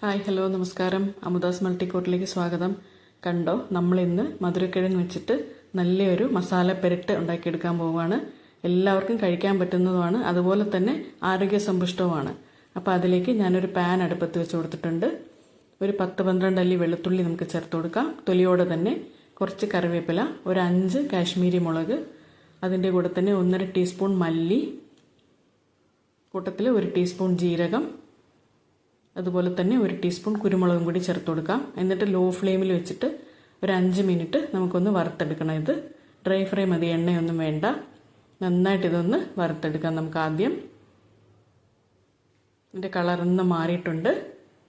Hi hello നമസ്കാരം. അമുദാസ് മൾട്ടിക്കോട്ടിലേക്ക് സ്വാഗതം. കണ്ടോ നമ്മൾ ഇന്ന് മധുരക്കിഴങ്ങ് വെച്ചിട്ട് നല്ലൊരു മസാല പെരട്ട് ഉണ്ടാക്കിയെടുക്കാൻ പോവുകയാണ്. എല്ലാവർക്കും കഴിക്കാൻ പറ്റുന്നതുമാണ്. അതുപോലെ തന്നെ ആരോഗ്യ സമ്പുഷ്ടവുമാണ്. അപ്പോൾ അതിലേക്ക് ഞാനൊരു പാൻ അടുപ്പത്ത് വെച്ച് കൊടുത്തിട്ടുണ്ട്. ഒരു പത്ത് പന്ത്രണ്ട് അല്ലി വെളുത്തുള്ളി നമുക്ക് ചേർത്ത് കൊടുക്കാം. തൊലിയോടെ തന്നെ കുറച്ച് കറിവേപ്പില ഒരു അഞ്ച് കാശ്മീരി മുളക് അതിന്റെ കൂടെ തന്നെ ഒന്നര ടീസ്പൂൺ മല്ലി കൂട്ടത്തിൽ ഒരു ടീസ്പൂൺ ജീരകം അതുപോലെ തന്നെ ഒരു ടീസ്പൂൺ കുരുമുളകും കൂടി ചേർത്ത് കൊടുക്കാം. എന്നിട്ട് ലോ ഫ്ലെയിമിൽ വെച്ചിട്ട് ഒരു അഞ്ച് മിനിറ്റ് നമുക്കൊന്ന് വറുത്തെടുക്കണം. ഇത് ഡ്രൈ ഫ്രൈ മതി എണ്ണയൊന്നും വേണ്ട. നന്നായിട്ട് ഇതൊന്ന് വറുത്തെടുക്കാം നമുക്ക് ആദ്യം ഇതിന്റെ കളറൊന്ന് മാറിയിട്ടുണ്ട്.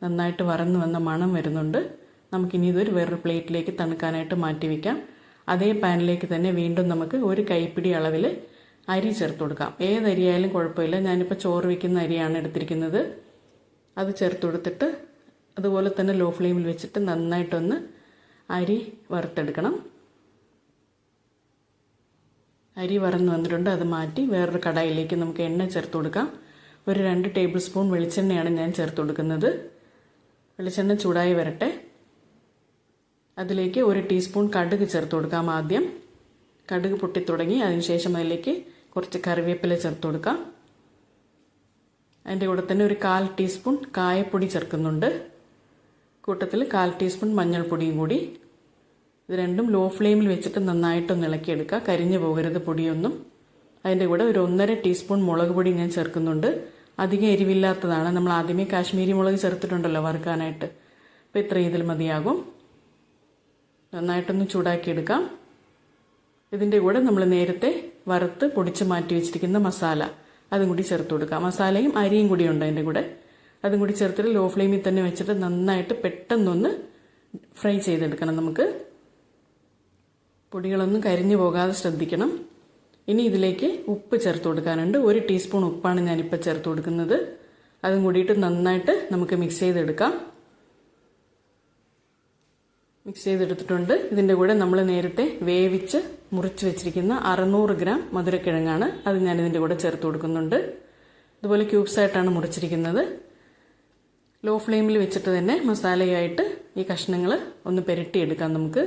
നന്നായിട്ട് വറന്ന് വന്ന മണം വരുന്നുണ്ട്. നമുക്കിനി ഇതൊരു വേറൊരു പ്ലേറ്റിലേക്ക് തണുക്കാനായിട്ട് മാറ്റി വയ്ക്കാം അതേ പാനിലേക്ക് തന്നെ വീണ്ടും നമുക്ക് ഒരു കൈപ്പിടി അളവിൽ അരി ചേർത്ത് കൊടുക്കാം. ഏത് അരിയായാലും കുഴപ്പമില്ല. ഞാനിപ്പോൾ ചോറ് വയ്ക്കുന്ന അരിയാണ് എടുത്തിരിക്കുന്നത്. അത് ചേർത്ത് കൊടുത്തിട്ട് അതുപോലെ തന്നെ ലോ ഫ്ലെയിമിൽ വെച്ചിട്ട് നന്നായിട്ടൊന്ന് അരി വറുത്തെടുക്കണം. അരി വറന്ന് വന്നിട്ടുണ്ട് അത് മാറ്റി വേറൊരു കടായിലേക്ക് നമുക്ക് എണ്ണ ചേർത്ത് കൊടുക്കാം. ഒരു രണ്ട് ടേബിൾ സ്പൂൺ വെളിച്ചെണ്ണയാണ് ഞാൻ ചേർത്ത് കൊടുക്കുന്നത്. വെളിച്ചെണ്ണ ചൂടായി വരട്ടെ. അതിലേക്ക് ഒരു ടീസ്പൂൺ കടുക് ചേർത്ത് കൊടുക്കാം ആദ്യം. കടുക് പൊട്ടിത്തുടങ്ങി അതിനുശേഷം അതിലേക്ക് കുറച്ച് കറിവേപ്പില ചേർത്ത് കൊടുക്കാം. അതിന്റെ കൂടെ തന്നെ ഒരു കാൽ ടീസ്പൂൺ കായപ്പൊടി ചേർക്കുന്നുണ്ട്. കൂട്ടത്തിൽ കാൽ ടീസ്പൂൺ മഞ്ഞൾപ്പൊടിയും കൂടി. ഇത് രണ്ടും ലോ ഫ്ലെയിമിൽ വെച്ചിട്ട് നന്നായിട്ടൊന്ന് ഇളക്കിയെടുക്കുക. കരിഞ്ഞു പോകരുത് പൊടിയൊന്നും. അതിന്റെ കൂടെ ഒരു ഒന്നര ടീസ്പൂൺ മുളക് പൊടി ഞാൻ ചേർക്കുന്നുണ്ട്. അധികം എരിവില്ലാത്തതാണ്. നമ്മൾ ആദ്യമേ കാശ്മീരി മുളക് ചേർത്തിട്ടുണ്ടല്ലോ വറുക്കാനായിട്ട്. അപ്പോൾ ഇത്ര ഇതിൽ മതിയാകും. നന്നായിട്ടൊന്ന് ചൂടാക്കിയെടുക്കാം. ഇതിന്റെ കൂടെ നമ്മൾ നേരത്തെ വറുത്ത് പൊടിച്ച് മാറ്റി വെച്ചിരിക്കുന്ന മസാല. അതും കൂടി ചേർത്ത് കൊടുക്കുക മസാലയും അരിയും കൂടി ഉണ്ട് അതിന്റെ കൂടെ. അതും കൂടി ചേർത്തിട്ട് ലോ ഫ്ലെയിമിൽ തന്നെ വെച്ചിട്ട് നന്നായിട്ട് പെട്ടെന്നൊന്ന് ഫ്രൈ ചെയ്തെടുക്കണം നമുക്ക്. പൊടികളൊന്നും കരിഞ്ഞു പോകാതെ ശ്രദ്ധിക്കണം. ഇനി ഇതിലേക്ക് ഉപ്പ് ചേർത്ത് കൊടുക്കാനുണ്ട്. ഒരു ടീസ്പൂൺ ഉപ്പാണ് ഞാനിപ്പോൾ ചേർത്ത് കൊടുക്കുന്നത്. അതും കൂടിയിട്ട് നന്നായിട്ട് നമുക്ക് മിക്സ് ചെയ്തെടുക്കാം. മിക്സ് ചെയ്തെടുത്തിട്ടുണ്ട്. ഇതിന്റെ കൂടെ നമ്മൾ നേരത്തെ വേവിച്ച് മുറിച്ച് വെച്ചിരിക്കുന്ന അറുന്നൂറ് ഗ്രാം മധുരക്കിഴങ്ങാണ് അത് ഞാൻ ഇതിന്റെ കൂടെ ചേർത്ത് കൊടുക്കുന്നുണ്ട്. ഇതുപോലെ ക്യൂബ്സ് ആയിട്ടാണ് മുറിച്ചിരിക്കുന്നത്. ലോ ഫ്ലെയിമിൽ വെച്ചിട്ട് തന്നെ മസാലയായിട്ട് ഈ കഷ്ണങ്ങൾ ഒന്ന് പെരട്ടിയെടുക്കാം നമുക്ക്.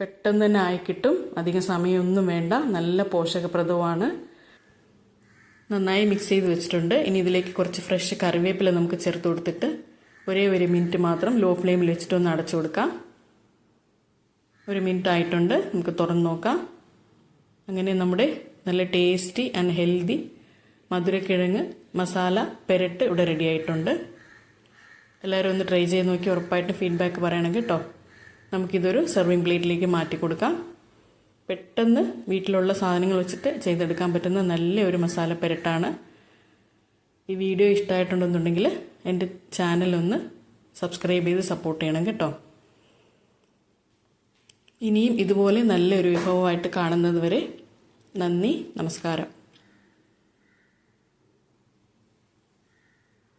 പെട്ടെന്ന് തന്നെ ആയിക്കിട്ടും അധികം സമയമൊന്നും വേണ്ട. നല്ല പോഷകപ്രദവുമാണ്. നന്നായി മിക്സ് ചെയ്ത് വെച്ചിട്ടുണ്ട്. ഇനി ഇതിലേക്ക് കുറച്ച് ഫ്രഷ് കറിവേപ്പില നമുക്ക് ചേർത്ത് കൊടുത്തിട്ട് ഒരേ ഒരു മിനിറ്റ് മാത്രം ലോ ഫ്ലെയിമിൽ വെച്ചിട്ട് ഒന്ന് അടച്ചു കൊടുക്കാം. ഒരു മിനിറ്റ് ആയിട്ടുണ്ട്. നമുക്ക് തുറന്ന് നോക്കാം. അങ്ങനെ നമ്മുടെ നല്ല ടേസ്റ്റി ആൻഡ് ഹെൽത്തി മധുരക്കിഴങ്ങ് മസാല പെരട്ട് ഇവിടെ റെഡി ആയിട്ടുണ്ട്. എല്ലാവരും ഒന്ന് ട്രൈ ചെയ്ത് നോക്കി ഉറപ്പായിട്ട് ഫീഡ്ബാക്ക് പറയണം കേട്ടോ. നമുക്കിതൊരു സെർവിങ് പ്ലേറ്റിലേക്ക് മാറ്റി കൊടുക്കാം. പെട്ടെന്ന് വീട്ടിലുള്ള സാധനങ്ങൾ വെച്ചിട്ട് ചെയ്തെടുക്കാൻ പറ്റുന്ന നല്ല ഒരു മസാല പെരട്ടാണ് ഈ വീഡിയോ ഇഷ്ടമായിട്ടുണ്ടെന്നുണ്ടെങ്കിൽ എന്റെ ചാനലൊന്ന് സബ്സ്ക്രൈബ് ചെയ്ത് സപ്പോർട്ട് ചെയ്യണം കേട്ടോ. ഇനിയും ഇതുപോലെ നല്ലൊരു വിഭവമായിട്ട് കാണുന്നത് വരെ നന്ദി നമസ്കാരം.